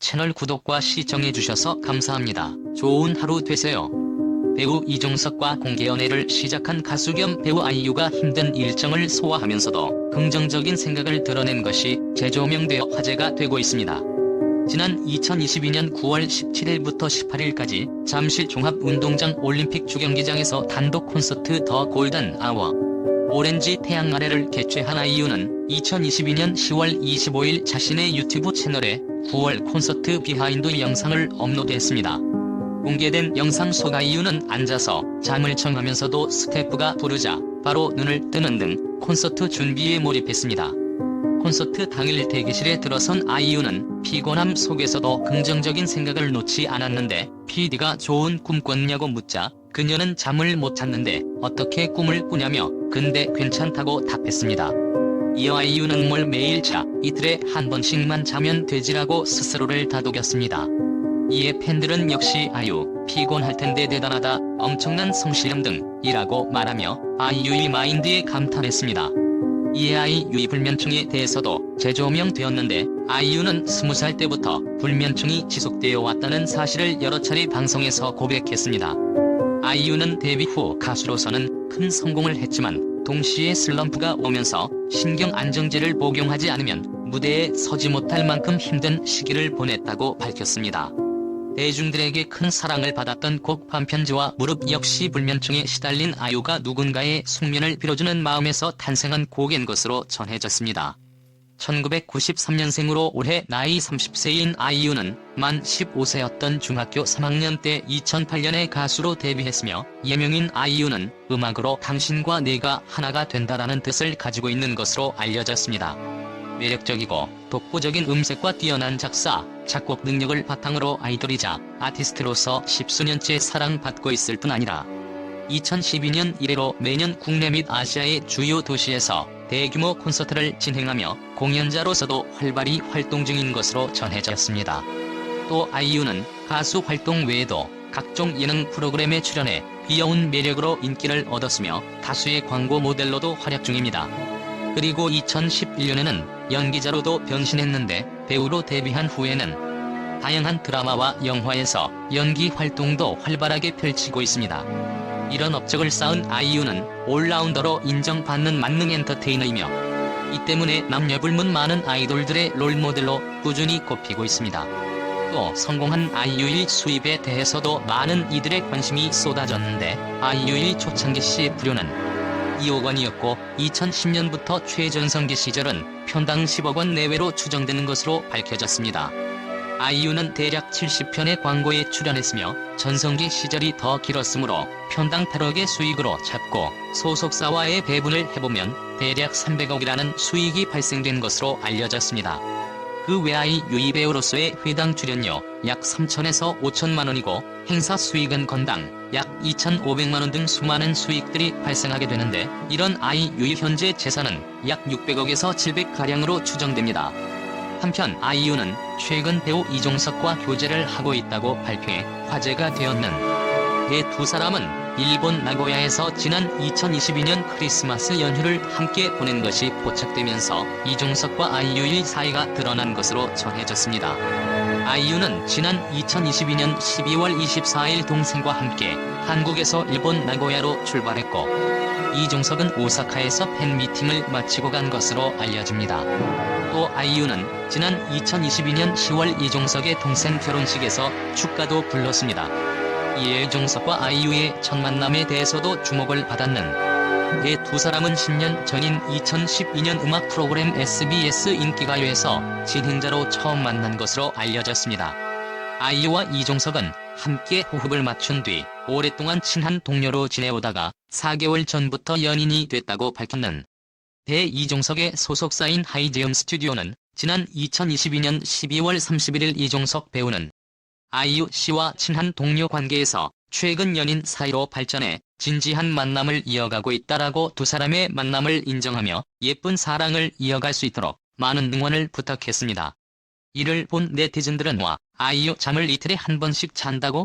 채널 구독과 시청해주셔서 감사합니다. 좋은 하루 되세요. 배우 이종석과 공개 연애를 시작한 가수 겸 배우 아이유가 힘든 일정을 소화하면서도 긍정적인 생각을 드러낸 것이 재조명되어 화제가 되고 있습니다. 지난 2022년 9월 17일부터 18일까지 잠실 종합운동장 올림픽 주경기장에서 단독 콘서트 더 골든 아워 오렌지 태양 아래를 개최한 아이유는 2022년 10월 25일 자신의 유튜브 채널에 9월 콘서트 비하인드 영상을 업로드했습니다. 공개된 영상 속 아이유는 앉아서 잠을 청하면서도 스태프가 부르자 바로 눈을 뜨는 등 콘서트 준비에 몰입했습니다. 콘서트 당일 대기실에 들어선 아이유는 피곤함 속에서도 긍정적인 생각을 놓지 않았는데 PD가 좋은 꿈 꿨냐고 묻자 그녀는 잠을 못 잤는데 어떻게 꿈을 꾸냐며 근데 괜찮다고 답했습니다. 이어 아이유는 뭘 매일 자 이틀에 한 번씩만 자면 되지라고 스스로를 다독였습니다. 이에 팬들은 역시 아유 피곤할 텐데 대단하다 엄청난 성실함 등이라고 말하며 아이유의 마인드에 감탄했습니다. 이에 아이유의 불면증에 대해서도 재조명되었는데 아이유는 20살 때부터 불면증이 지속되어 왔다는 사실을 여러 차례 방송에서 고백했습니다. 아이유는 데뷔 후 가수로서는 큰 성공을 했지만 동시에 슬럼프가 오면서 신경 안정제를 복용하지 않으면 무대에 서지 못할 만큼 힘든 시기를 보냈다고 밝혔습니다. 대중들에게 큰 사랑을 받았던 곡 반편지와 무릎 역시 불면증에 시달린 아이유가 누군가의 숙면을 빌어주는 마음에서 탄생한 곡인 것으로 전해졌습니다. 1993년생으로 올해 나이 30세인 아이유는 만 15세였던 중학교 3학년 때 2008년에 가수로 데뷔했으며 예명인 아이유는 음악으로 당신과 내가 하나가 된다라는 뜻을 가지고 있는 것으로 알려졌습니다. 매력적이고 독보적인 음색과 뛰어난 작사, 작곡 능력을 바탕으로 아이돌이자 아티스트로서 십수년째 사랑받고 있을 뿐 아니라 2012년 이래로 매년 국내 및 아시아의 주요 도시에서 대규모 콘서트를 진행하며 공연자로서도 활발히 활동 중인 것으로 전해졌습니다. 또 아이유는 가수 활동 외에도 각종 예능 프로그램에 출연해 귀여운 매력으로 인기를 얻었으며 다수의 광고 모델로도 활약 중입니다. 그리고 2011년에는 연기자로도 변신했는데 배우로 데뷔한 후에는 다양한 드라마와 영화에서 연기 활동도 활발하게 펼치고 있습니다. 이런 업적을 쌓은 아이유는 올라운더로 인정받는 만능 엔터테이너이며 이 때문에 남녀 불문 많은 아이돌들의 롤모델로 꾸준히 꼽히고 있습니다. 또 성공한 아이유의 수입에 대해서도 많은 이들의 관심이 쏟아졌는데 아이유의 초창기 시 불효는 2억 원이었고 2010년부터 최전성기 시절은 편당 10억 원 내외로 추정되는 것으로 밝혀졌습니다. 아이유는 대략 70편의 광고에 출연했으며 전성기 시절이 더 길었으므로 편당 8억의 수익으로 잡고 소속사와의 배분을 해보면 대략 300억이라는 수익이 발생된 것으로 알려졌습니다. 그 외 아이 유이 배우로서의 회당 출연료 약 3천에서 5천만 원이고 행사 수익은 건당 약 2,500만 원 등 수많은 수익들이 발생하게 되는데 이런 아이유의 현재 재산은 약 600억에서 700가량으로 추정됩니다. 한편 아이유는 최근 배우 이종석과 교제를 하고 있다고 발표해 화제가 되었는 이두 사람은 일본 나고야에서 지난 2022년 크리스마스 연휴를 함께 보낸 것이 포착되면서 이종석과 아이유의 사이가 드러난 것으로 전해졌습니다. 아이유는 지난 2022년 12월 24일 동생과 함께 한국에서 일본 나고야로 출발했고 이종석은 오사카에서 팬미팅을 마치고 간 것으로 알려집니다. 또 아이유는 지난 2022년 10월 이종석의 동생 결혼식에서 축가도 불렀습니다. 이에 이종석과 아이유의 첫 만남에 대해서도 주목을 받았는 이두 사람은 10년 전인 2012년 음악 프로그램 SBS 인기가요에서 진행자로 처음 만난 것으로 알려졌습니다. 아이유와 이종석은 함께 호흡을 맞춘 뒤 오랫동안 친한 동료로 지내오다가 4개월 전부터 연인이 됐다고 밝혔는 배 이종석의 소속사인 하이지엄 스튜디오는 지난 2022년 12월 31일 이종석 배우는 아이유 씨와 친한 동료 관계에서 최근 연인 사이로 발전해 진지한 만남을 이어가고 있다라고 두 사람의 만남을 인정하며 예쁜 사랑을 이어갈 수 있도록 많은 응원을 부탁했습니다. 이를 본 네티즌들은 와 아이유 잠을 이틀에 한 번씩 잔다고?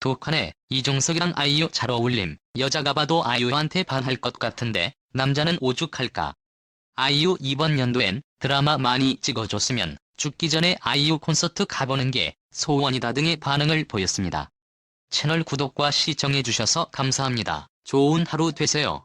독하네 이종석이랑 아이유 잘 어울림 여자가 봐도 아이유한테 반할 것 같은데 남자는 오죽할까 아이유 이번 연도엔 드라마 많이 찍어줬으면 죽기 전에 아이유 콘서트 가보는 게 소원이다 등의 반응을 보였습니다. 채널 구독과 시청해주셔서 감사합니다. 좋은 하루 되세요.